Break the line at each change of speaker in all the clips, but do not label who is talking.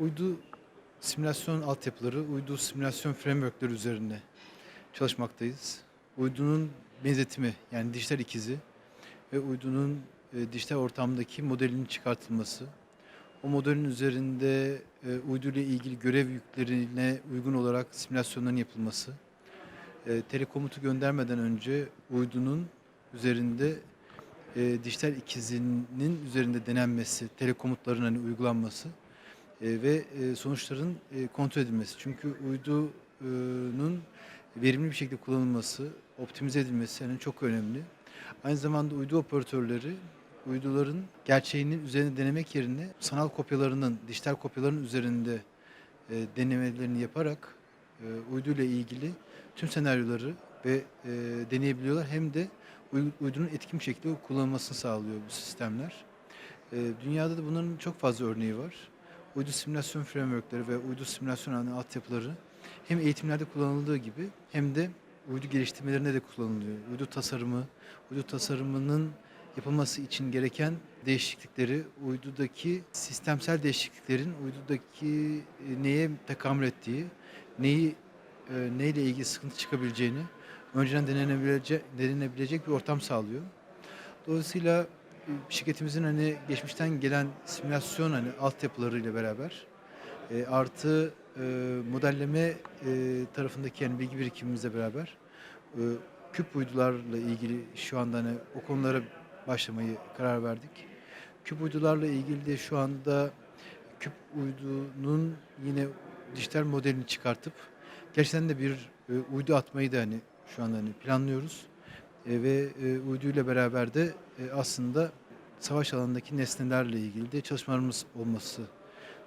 uydu simülasyon altyapıları, uydu simülasyon frameworkleri üzerinde çalışmaktayız. Uydunun benzetimi yani dijital ikizi ve uydunun e, dijital ortamdaki modelinin çıkartılması, o modelin üzerinde e, uydu ile ilgili görev yüklerine uygun olarak simülasyonların yapılması, e, telekomutu göndermeden önce uydunun üzerinde e, dijital ikizinin üzerinde denenmesi, telekomutların hani uygulanması ve e, sonuçların e, kontrol edilmesi. Çünkü uydunun verimli bir şekilde kullanılması, optimize edilmesi yani çok önemli. Aynı zamanda uydu operatörleri uyduların gerçeğinin üzerine denemek yerine sanal kopyalarının, dijital kopyaların üzerinde e, denemelerini yaparak e, uydu ile ilgili tüm senaryoları ve e, deneyebiliyorlar. Hem de uy- uydunun etkin bir şekilde kullanılmasını sağlıyor bu sistemler. E, dünyada da bunların çok fazla örneği var. Uydu simülasyon frameworkleri ve uydu simülasyon hani altyapıları hem eğitimlerde kullanıldığı gibi hem de uydu geliştirmelerinde de kullanılıyor. Uydu tasarımı, uydu tasarımının yapılması için gereken değişiklikleri, uydudaki sistemsel değişikliklerin uydudaki e, neye tekamül ettiği, neyi e, neyle ilgili sıkıntı çıkabileceğini önceden denenebilecek, denenebilecek bir ortam sağlıyor. Dolayısıyla şirketimizin hani geçmişten gelen simülasyon hani altyapılarıyla beraber e, artı e, modelleme e, tarafındaki yani bilgi birikimimizle beraber e, küp uydularla ilgili şu anda hani o konulara başlamayı karar verdik. Küp uydularla ilgili de şu anda küp uydunun yine dijital modelini çıkartıp gerçekten de bir e, uydu atmayı da hani şu anda hani planlıyoruz. E, ve e, uyduyla beraber de e, aslında savaş alanındaki nesnelerle ilgili de çalışmalarımız olması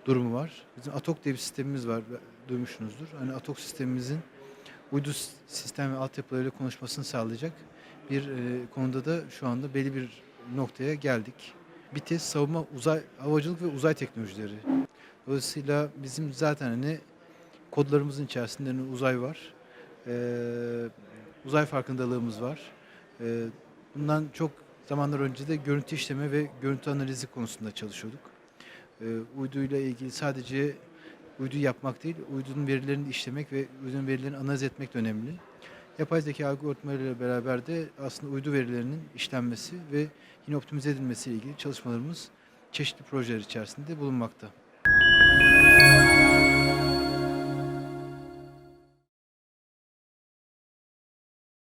durumu var. Bizim ATOK diye bir sistemimiz var, duymuşsunuzdur. Hani ATOK sistemimizin uydu sistem ve altyapılarıyla konuşmasını sağlayacak bir e, konuda da şu anda belli bir noktaya geldik. BİTES savunma, uzay, havacılık ve uzay teknolojileri. Dolayısıyla bizim zaten hani kodlarımızın içerisinde hani uzay var. Ee, uzay farkındalığımız var. Ee, bundan çok zamanlar önce de görüntü işleme ve görüntü analizi konusunda çalışıyorduk. Ee, uyduyla ilgili sadece uydu yapmak değil, uydunun verilerini işlemek ve uydunun verilerini analiz etmek de önemli. Yapay zeka algoritmalarıyla beraber de aslında uydu verilerinin işlenmesi ve yine optimize edilmesiyle ilgili çalışmalarımız çeşitli projeler içerisinde bulunmakta.